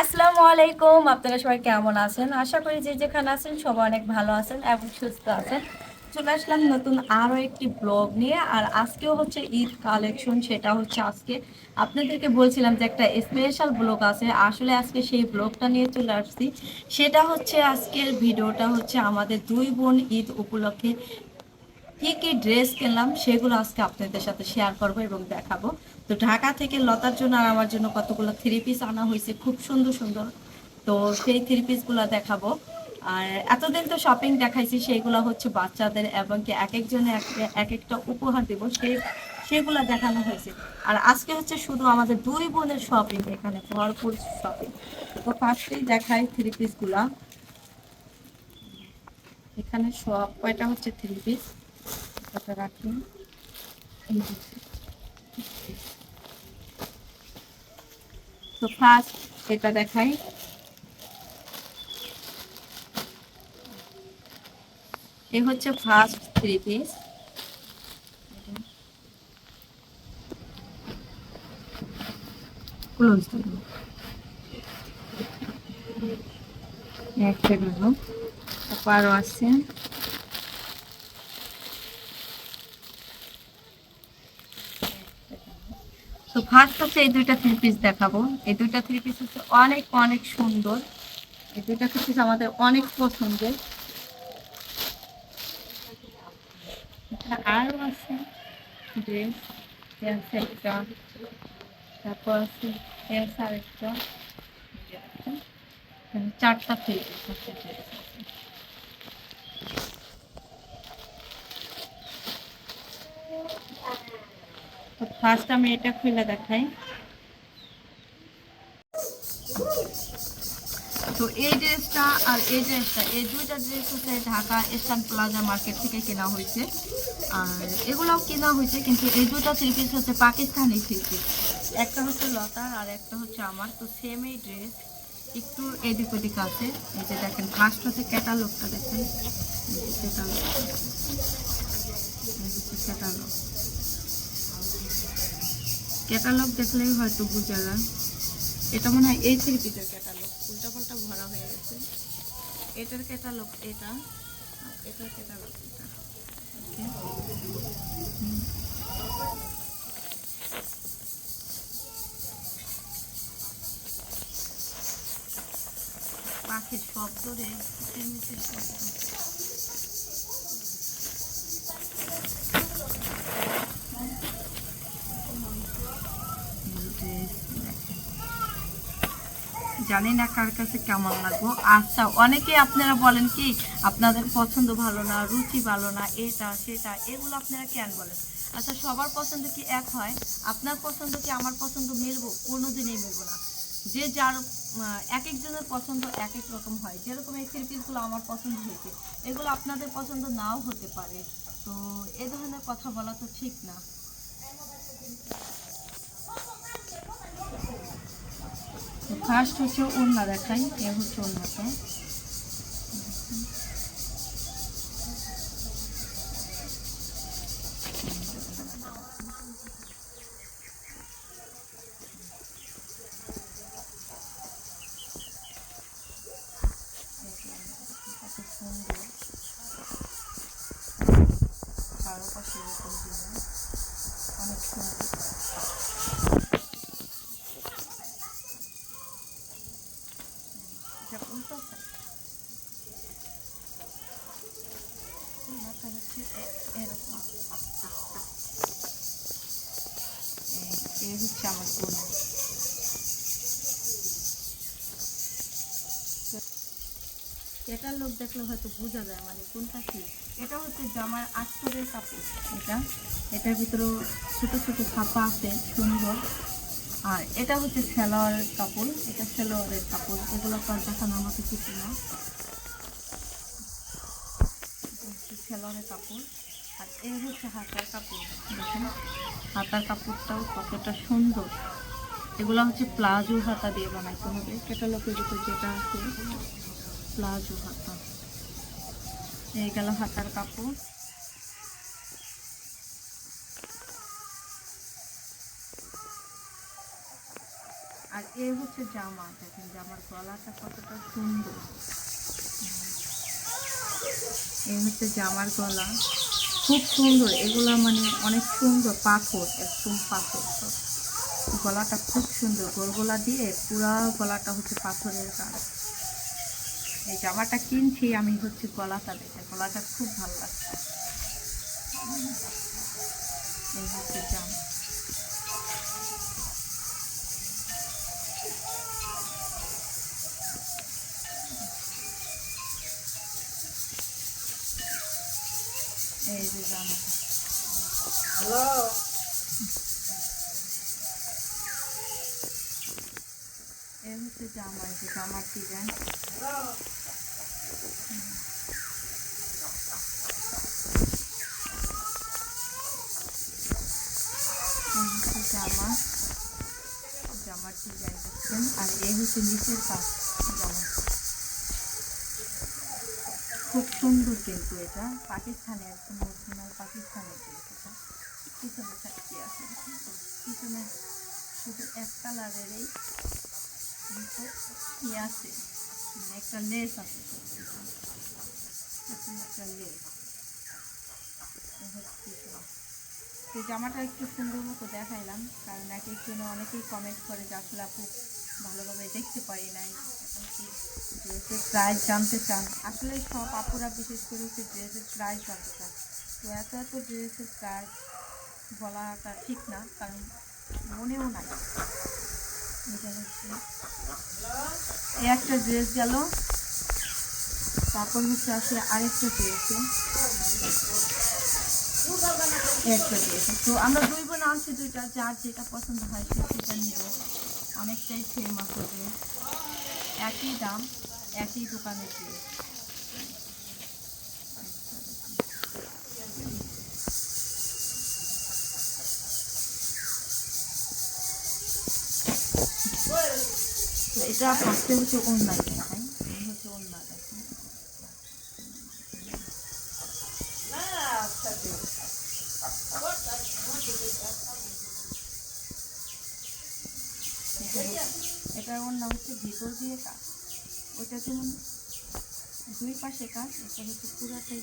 আসসালামু আলাইকুম, আপনারা সবাই কেমন আছেন? আশা করি যে যেখানে আছেন সবাই অনেক ভালো আছেন এবং সুস্থ আছেন। চলে আসলাম নতুন আরও একটি ব্লগ নিয়ে, আর আজকেও হচ্ছে ঈদ কালেকশন, সেটা হচ্ছে আজকে। আপনাদেরকে বলছিলাম যে একটা স্পেশাল ব্লগ আছে, আসলে আজকে সেই ব্লগটা নিয়ে চলে আসছি। সেটা হচ্ছে আজকের ভিডিওটা হচ্ছে আমাদের দুই বোন ঈদ উপলক্ষে কি কি ড্রেস কিনলাম সেগুলো আজকে আপনাদের সাথে শেয়ার করব এবং দেখাবো। তো ঢাকা থেকে লতার জন্য আর আমার জন্য কতগুলো থ্রি পিস আনা হয়েছে, খুব সুন্দর সুন্দর। তো সেই থ্রি পিসগুলো দেখাবো। আর এতদিন তো শপিং দেখাইছি সেইগুলো হচ্ছে বাচ্চাদের এবং কি এক একজনে এক- এক একটা উপহার দেব সেই সেগুলো দেখানো হয়েছে। আর আজকে হচ্ছে শুধু আমাদের দুই বোনের শপিং এখানে ভরপুর শপিং তো ফার্স্টেই দেখাই থ্রি পিসগুলা এখানে সব কয়টা হচ্ছে থ্রি পিস এটা রাখি। তো ফার্স্ট এটা দেখাই। এই হচ্ছে ফার্স্ট থ্রি পিস ক্লোজ গেল তারপর আরও আছে। তো ফার্স্ট হচ্ছে এই দুইটা থ্রি পিস দেখাবো। এই দুইটা থ্রি পিস হচ্ছে অনেক অনেক সুন্দর। এই দুইটা থ্রি পিস আমাদের অনেক পছন্দের। এখানে আরও আছে ড্রেস একটা। তারপর আছে ড্রেস একটা। চারটা থ্রি পিস আছে dress আছে। ফার্স্ট আমি এটা খুলে দেখাই। তো এই ড্রেসটা আর এই ড্রেসটা, এই দুইটা ড্রেস হচ্ছে ঢাকা ইস্টার্ন প্লাজা মার্কেট থেকে কেনা হয়েছে। আর এগুলোও কেনা হয়েছে, কিন্তু এই দুটো থ্রি পিস হচ্ছে পাকিস্তানি থ্রি পিস একটা হচ্ছে লতার আর একটা হচ্ছে আমার। তো সেম এই ড্রেস একটু এদিক ওদিক আছে। এই যে দেখেন ফার্স্ট হচ্ছে ক্যাটালগটা দেখেন। ক্যাটালগ ক্যাটালগ ক্যাটালগ দেখলেই হয়তো বোঝা যায়। এটা মনে হয় এই থ্রি পিসের ক্যাটালগ। উল্টা পাল্টা ভরা হয়ে গেছে। এটার ক্যাটালগ এটা এটার ক্যাটালগ এটা. পাখির শব্দ রে কিচিরমিচির শব্দ? জানি না কার কাছে কেমন লাগবো। আচ্ছা অনেকে আপনারা বলেন কি, আপনাদের পছন্দ ভালো না, রুচি ভালো না, এটা, সেটা, এগুলো আপনারা কেন বলেন? আচ্ছা সবার পছন্দ কি এক হয়? আপনার পছন্দ কি আমার পছন্দ মিলবো? কোনো কোনোদিনই মিলবো না। যে যার এক একজনের পছন্দ এক এক রকম হয়। যেরকম এই থ্রি পিসগুলো আমার পছন্দ হয়েছে, এগুলো আপনাদের পছন্দ নাও হতে পারে। তো এ ধরনের কথা বলা তো ঠিক না। ফার্স্ট হচ্ছে ওড়না দেখাই এ হচ্ছে ওড়নাটা কত সুন্দর কারও পাশে এরকম দিলাম অনেক সুন্দর এটা উল্টো side। এরকম হচ্ছে আমার বোন এটার লোক দেখলে হয়তো বোঝা যায় মানে কোনটা কি? এটা হচ্ছে জামার আস্তরের কাপড়। এটা, এটার ভিতরে ছোট ছোট ছাপা আছে, সুন্দর। আর এটা হচ্ছে সেলোয়ারের কাপড়, এটা সেলোয়ারের কাপড়। এগুলো তো আর দেখানোর মতো কিছু না। এটা কাপড়। আর এই হচ্ছে হাতার কাপড়। দেখেন, হাতার কাপড়টাও কতটা সুন্দর। এগুলো হচ্ছে প্লাজো হাতা দিয়ে বানাইতে হবে। ক্যাটালগের ভিতর যেটা আছে, প্লাজো হাতা। এই গেল হাতার কাপড়। আর এ হচ্ছে জামা। দেখেন, জামার গলাটা কতটা সুন্দর। এই হচ্ছে জামার গলা। খুব সুন্দর, এগুলা মানে অনেক সুন্দর পাথর, একদম পাথর গলাটা খুব সুন্দর, গোল গলা দিয়ে পুরা গলাটা হচ্ছে পাথরের কাজ এই জামাটা কিনছি আমি হচ্ছে গলাটা দেখে, গলাটা খুব ভালো লাগছে। এই হচ্ছে জামা। এই হচ্ছে জামা যে জামার ডিজাইন জামা জামার ডিজাইন আর হচ্ছে জামা খুব সুন্দর কিন্তু এটা। পাকিস্তানে একদম অরিজিনাল পাকিস্তানের এটা। ইয়ে মানে। তো জামাটা একটু সুন্দর মতো দেখাইলাম কারণ এক একজন অনেকেই কমেন্ট করে যে আসলে আপু ভালোভাবে দেখতে পারি নাই এখন কি ড্রেসের প্রাইস জানতে চান আসলে সব আপুরা বিশেষ করে হচ্ছে ড্রেসের প্রাইস জানতে চান তো এত এত ড্রেসের প্রাইস বলাটা ঠিক না, কারণ মনেও নাই। এটা হচ্ছে একটা ড্রেস গেল, তারপর হচ্ছে আসে আরেকটা ড্রেসে একটা দিয়েছে তো আমরা দুই বোন আনছি দুইটা, যার যেটা পছন্দ হয় সে সেটা নিব। অনেকটাই সেম আসলে একই দাম, একই দোকানে দিয়ে এটা ফার্স্টে হচ্ছে অন্যায় দেখাই এই হচ্ছে অন্যায় দেখেন এটার ওর নাম হচ্ছে ভিতর দিয়ে কাজ। ওইটা যেমন দুই পাশে কাজ, এটা হচ্ছে পুরাটাই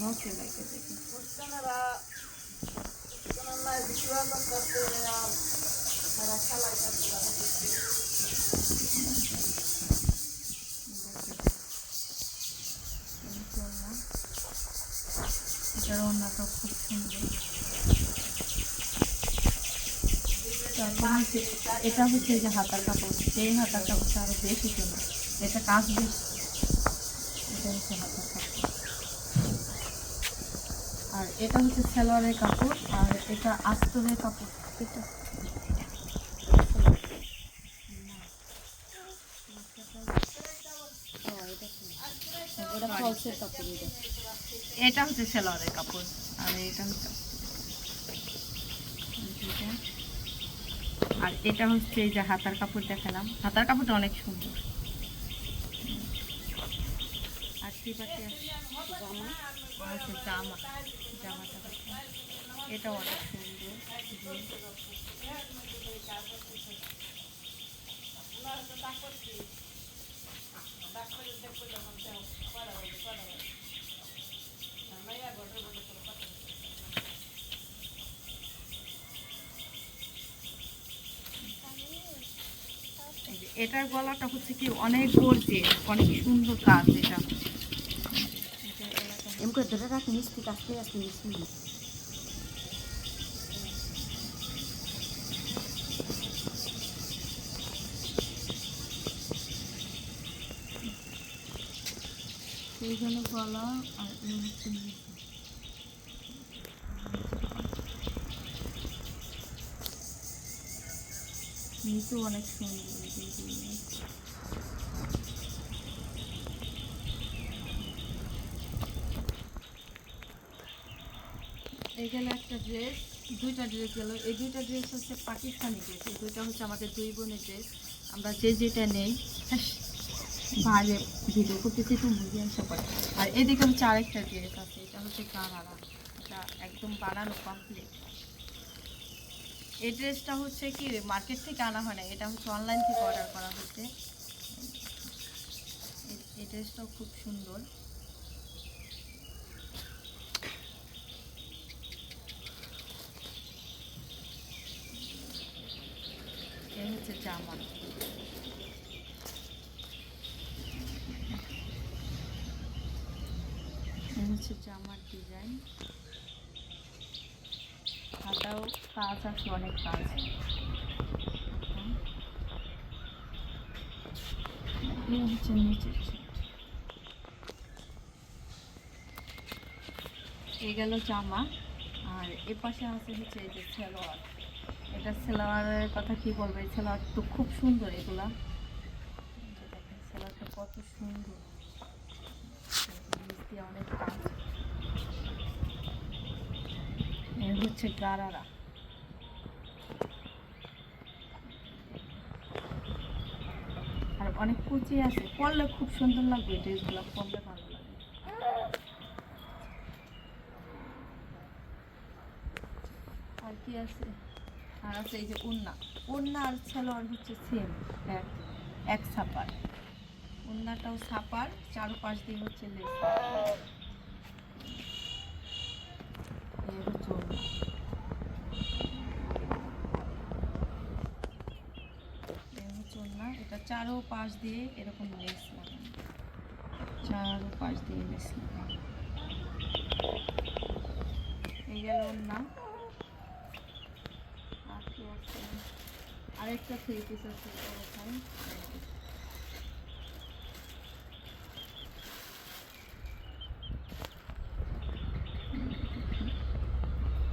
নকে লাগে দেখে। খুব সুন্দর এটা হচ্ছে যে হাতার কাপড় এই হাতার কাপড়টা আরও বেশি সুন্দর। এটা কাজ বেশি এটা হচ্ছে কাপড়। আর এটা হচ্ছে সালোয়ারের কাপড়, আর এটা আস্তরের কাপড়। এটা এটা এটা। হচ্ছে সালোয়ারের কাপড়, আর এটা হচ্ছে আর এটা হচ্ছে এই যে হাতার কাপড় দেখালাম। হাতার কাপড়টা অনেক সুন্দর। আর কি পাশে? জামা জামা। জামাটা। এটা অনেক সুন্দর। এটার গলাটা হচ্ছে কি অনেক গর্জে, অনেক সুন্দর কাজ এটা। এমনি করে ধরে রাখ, মিষ্টি কাছতে আসতে মিষ্টি। জন্য গলা আর অনেক গেল একটা ড্রেস দুইটা ড্রেস গেল। এই দুইটা ড্রেস হচ্ছে পাকিস্তানি ড্রেস এই দুইটা হচ্ছে আমাদের দুই বোনের ড্রেস আমরা যে যেটা নেই বাইরে ভিডিও করতেছি তো বুঝে আসা পারে আর এদিকে হচ্ছে আরেকটা ড্রেস আছে, এটা হচ্ছে কানাডা। এটা একদম বানানো কমপ্লিট এই ড্রেসটা হচ্ছে কি মার্কেট থেকে আনা হয় না এটা হচ্ছে অনলাইন থেকে অর্ডার করা হচ্ছে। এই ড্রেসটাও খুব সুন্দর। এই হচ্ছে জামা এই হচ্ছে জামার ডিজাইন। হাতাও কাজ আছে, অনেক কাজ হচ্ছে নিচের। এই গেল জামা, আর এ পাশে আছে হচ্ছে এই যে সেলোয়ার। এটা সেলোয়ারের কথা কি বলব? এই সেলোয়ার তো খুব সুন্দর এগুলা। সেলোয়ারটা কত সুন্দর। অনেক কাজ এই হচ্ছে গারারা। আর অনেক কুচি আছে, পরলে খুব সুন্দর লাগবে ড্রেসগুলো পরলে ভালো লাগে আর কি আছে? আর আছে এই যে উন্না। উন্না আর ছেলোয়ার হচ্ছে সেম এক এক ছাপার। উন্নাটাও ছাপার, চারপাশ দিয়ে হচ্ছে লেস এই হচ্ছে ওড়না। এই হচ্ছে ওড়না। এটা চারো পাশ দিয়ে এরকম লেস লাগানো। চারো পাশ দিয়ে লেস লাগানো। এই গেল না। আরেকটা আছে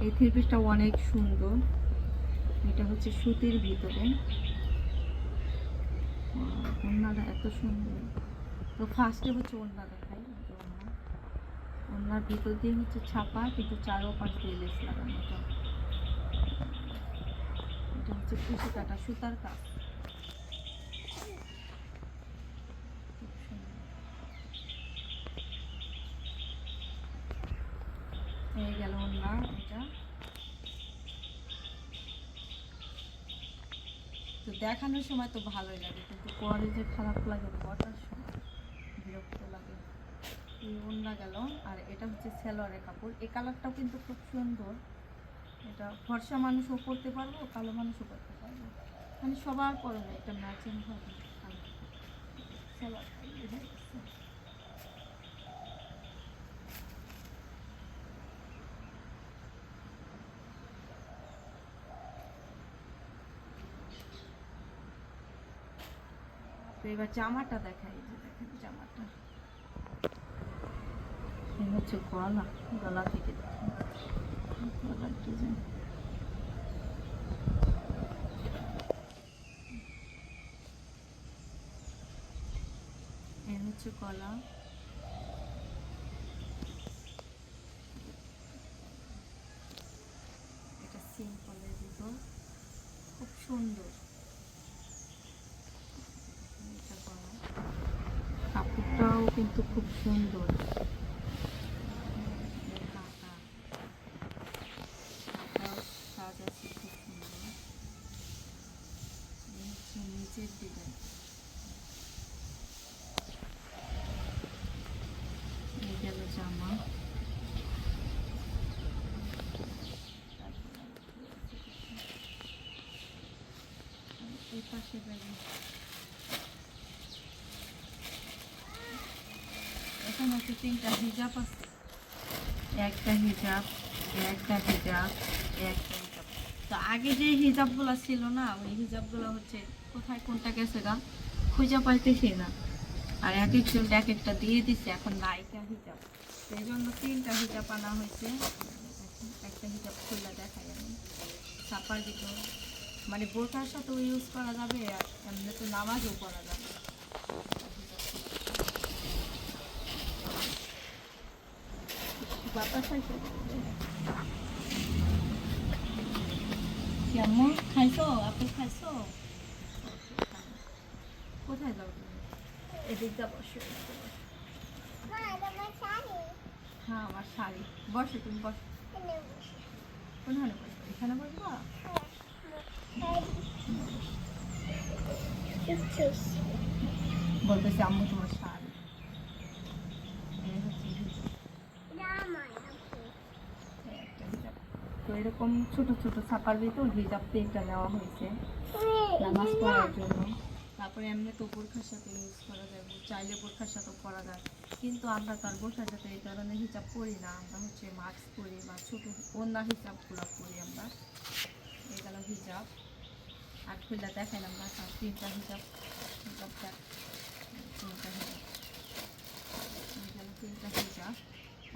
এই থ্রি পিসটা অনেক সুন্দর। এটা হচ্ছে সুতির ভিতরে। ওড়নাটা এত সুন্দর। তো ফার্স্টে হচ্ছে ওড়না দেখাই ওড়না ওড়নার ভিতর দিয়ে হচ্ছে ছাপা, কিন্তু চারো পাশ দিয়ে লেস লাগানো এটা। হচ্ছে কুশি কাটা, সুতার কাজ। হয়ে গেল ওড়না এটা তো দেখানোর সময় তো ভালোই লাগে, কিন্তু পরে যে খারাপ লাগে বটার সময় বিরক্ত লাগে। এই ওন্না গেল, আর এটা হচ্ছে সেলোয়ারের কাপড়। এই কালারটাও কিন্তু খুব সুন্দর। এটা ফর্সা মানুষও করতে পারব, কালো মানুষও করতে পারব। মানে সবার পরনে এটা ম্যাচিং হবে। সেলোয়ারটা এই হয়ে গেছে। তো এবার জামাটা দেখাই যে দেখেন জামাটা। এই হচ্ছে গলা গলা থেকে দেখেন। হচ্ছে এটা সিম্পলের ভিতর। খুব সুন্দর এটা গলা কাপড়টাও কিন্তু খুব সুন্দর এই হাতা হাতাও কাজ আছে খুব সুন্দর এই হচ্ছে নিচের ডিজাইন এই গেল জামা এই পাশে ব্যাগে এখানে হচ্ছে তিনটা হিজাব আছে। একটা হিজাব একটা হিজাব একটা হিজাব। তো আগে যে হিজাবগুলো ছিল না, ওই হিজাবগুলো হচ্ছে কোথায় কোনটা গেছে গা? খুঁজে পাইতেছি না। আর এক একজন এক একটা দিয়ে দিচ্ছে এখন নায়িকা হিজাব। সেই জন্য তিনটা হিজাব আনা হয়েছে। একটা হিজাব খুলে দেখাই আমি। ছাপার দিকে মানে বোরকার সাথেও ইউজ করা যাবে আর এমনি তো নামাজও করা যাবে বাতাস হয়েছে কেমন খাইছো আপনি খাইছো কোথায় তুমি এদিক যা বসো এদিকে বসো। হ্যাঁ আমার শাড়ি বসো তুমি বসো কোনখানে বসবো এখানে বসবো বলতেছে আম্মু তোমার শাড়ি এই হচ্ছে হিজাব। এই একটা হিজাব। তো এরকম ছোট ছোট ছাপার ভিতর হিজাব তিনটা নেওয়া হয়েছে নামাজ পড়ার জন্য। তারপরে এমনি তো বোরখার সাথে ইউজ করা যায় চাইলে বোরখার সাথেও পরা যায়। কিন্তু আমরা তার বোরখার সাথে এই কারণে হিসাব করি না, আমরা হচ্ছে মাস্ক পরি বা ছোট অন্য হিসাবগুলো পরি আমরা। এই গেল হিসাব আর খুলে দেখাইলাম না তার তিনটা হিসাব হিসাবটা তিনটা এই তিনটা হিসাব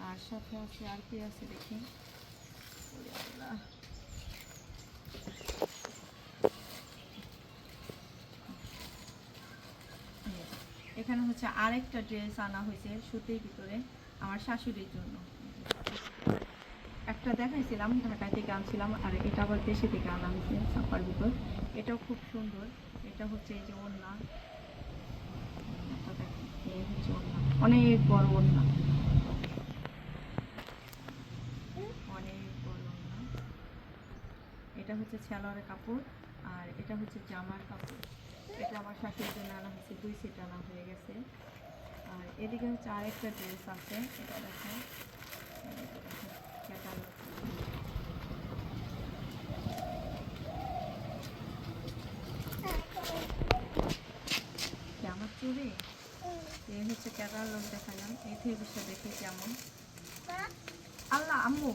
আর সাথে আছে আর কি আছে দেখি। এখানে হচ্ছে আরেকটা ড্রেস আনা হয়েছে সুতির ভিতরে আমার শাশুড়ির জন্য। একটা দেখাইছিলাম ঢাকা থেকে আনছিলাম আর এটা আবার দেশে থেকে আনা হয়েছে ছাপার ভিতর। এটাও খুব সুন্দর। এটা হচ্ছে এই যে ওড়না। অনেক বড় ওড়না অনেক বড় ওড়না এটা হচ্ছে ছেলোয়ারের কাপড় আর এটা হচ্ছে জামার কাপড়। এটা আমার শাশুড়ির জন্য আনা হয়েছে দুই সেট আনা হয়ে গেছে। আর এদিকে হচ্ছে আরেকটা ড্রেস আছে এটা দেখো। জামার চুড়ি? এই হচ্ছে ক্যাটালগ দেখালাম। এই থেকে দেখে কেমন। আল্লাহ আম্মু।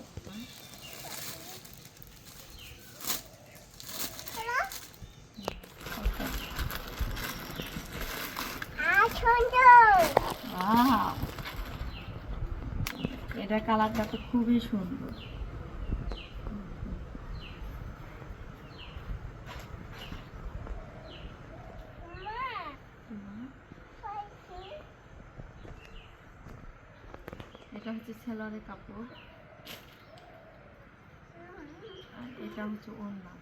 এটা কালারটা তো খুবই সুন্দর এটা হচ্ছে সেলারের কাপড় আর এটা হচ্ছে ওড়না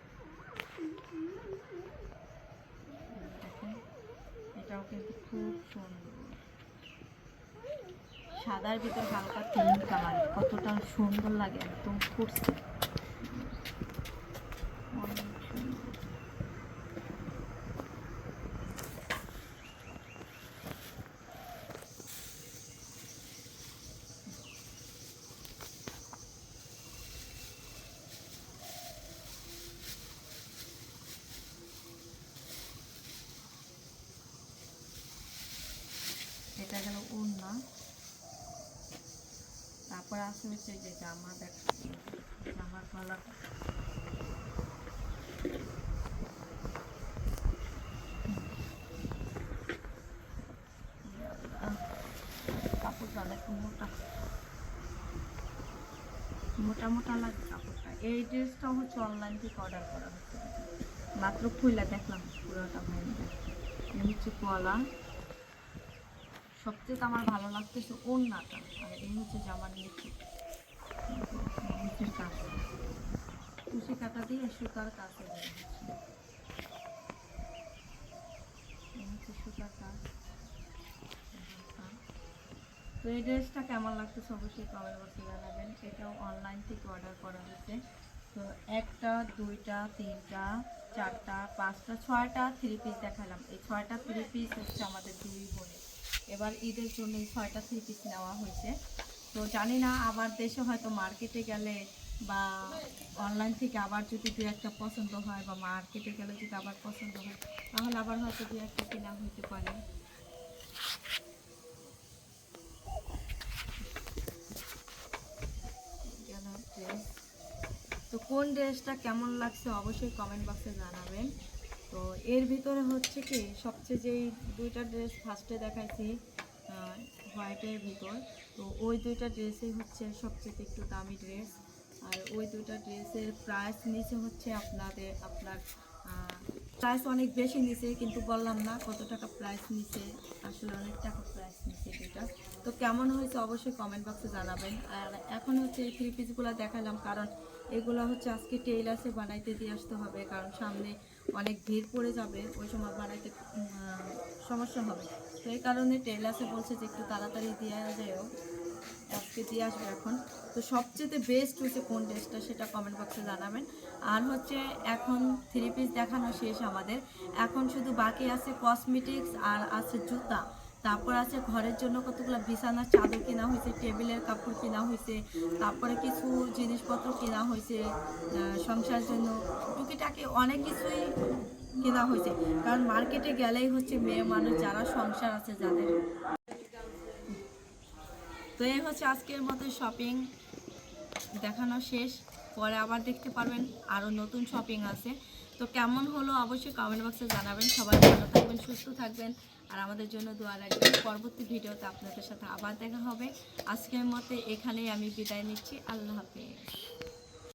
দেখেন এটাও কিন্তু খুব সুন্দর সাদার ভিতরে হালকা পিঙ্ক কালার কতটা সুন্দর লাগে একদম ফুটছে অনেক সুন্দর। এটা গেল ওড়না তারপর আছে হচ্ছে যে জামা দেখা জামার কালার কাপড়টা অনেক মোটা মোটা মোটা লাগে কাপড়টা। এই ড্রেসটা হচ্ছে অনলাইন থেকে অর্ডার করা হচ্ছে। মাত্র খুলে দেখলাম, পুরোটা ভাই এই হচ্ছে কলা সবচেয়ে আমার ভালো লাগতেছে ওড়নাটা, আর এই হচ্ছে জামার নিচে নিচের কাজ কুচি। কাটা দিয়ে সুতার এই হচ্ছে সুতার কাজ। তো এই ড্রেসটা কেমন লাগতেছে অবশ্যই কমেন্ট বক্সে জানাবেন। এটাও অনলাইন থেকে অর্ডার করা হয়েছে। তো একটা, দুইটা, তিনটা, চারটা, পাঁচটা, ছয়টা থ্রি পিস দেখালাম। এই ছয়টা থ্রি পিস হচ্ছে আমাদের দুই বোনের। এবার ঈদের জন্য এই ছয়টা থ্রি পিস নেওয়া হয়েছে। তো জানি না, আবার দেশে হয়তো মার্কেটে গেলে বা অনলাইন থেকে আবার যদি দু একটা পছন্দ হয় বা মার্কেটে গেলে যদি আবার পছন্দ হয়, তাহলে আবার হয়তো দু একটা কেনা হতে পারে গেল ড্রেস তো কোন ড্রেসটা কেমন লাগছে অবশ্যই কমেন্ট বক্সে জানাবেন। তো এর ভিতরে হচ্ছে কি, সবচেয়ে যেই দুইটা ড্রেস ফার্স্টে দেখাইছি হোয়াইটের ভিতর, তো ওই দুইটা ড্রেসই হচ্ছে সবচেয়ে একটু দামি ড্রেস। আর ওই দুইটা ড্রেসের প্রাইস নিচে হচ্ছে আপনাদের, আপনার প্রাইস অনেক বেশি নিচে, কিন্তু বললাম না কত টাকা প্রাইস নিচে, আসলে অনেক টাকা প্রাইস নিচে দুইটা। তো কেমন হয়েছে অবশ্যই কমেন্ট বক্সে জানাবেন। আর এখন হচ্ছে এই থ্রি পিসগুলো দেখালাম, কারণ এগুলো হচ্ছে আজকে টেইলার্সে বানাইতে দিয়ে আসতে হবে, কারণ সামনে অনেক ভিড় পড়ে যাবে, ওই সময় বানাইতে সমস্যা হবে। তো এই কারণে টেইলার্সে বলছে যে একটু তাড়াতাড়ি দেওয়া যায়ও আজকে দিয়ে আসবে এখন। তো সবচেয়ে বেস্ট হচ্ছে কোন ড্রেসটা সেটা কমেন্ট বক্সে জানাবেন। আর হচ্ছে এখন থ্রি পিস দেখানো শেষ আমাদের। এখন শুধু বাকি আছে কসমেটিক্স আর আছে জুতা। তারপর আছে ঘরের জন্য কতগুলো বিছানার চাদর কেনা হয়েছে টেবিলের কাপড় কেনা হয়েছে তারপরে কিছু জিনিসপত্র কেনা হয়েছে আহ, সংসারের জন্য। টুকিটাকি অনেক কিছুই কেনা হয়েছে। কারণ মার্কেটে গেলেই হচ্ছে মেয়ে মানুষ যারা সংসার আছে যাদের। তো এই হচ্ছে আজকের মতো শপিং দেখানো শেষ। পরে আবার দেখতে পারবেন আরও নতুন শপিং আছে। তো কেমন হলো অবশ্যই কমেন্ট বক্সে জানাবেন। সবাই ভালো থাকবেন সুস্থ থাকবেন। আর আমাদের জন্য দোয়া রাখবেন পরবর্তী ভিডিওতে আপনাদের সাথে আবার দেখা হবে। আজকের মতে এখানেই আমি বিদায় নিচ্ছি। আল্লাহ হাফেজ।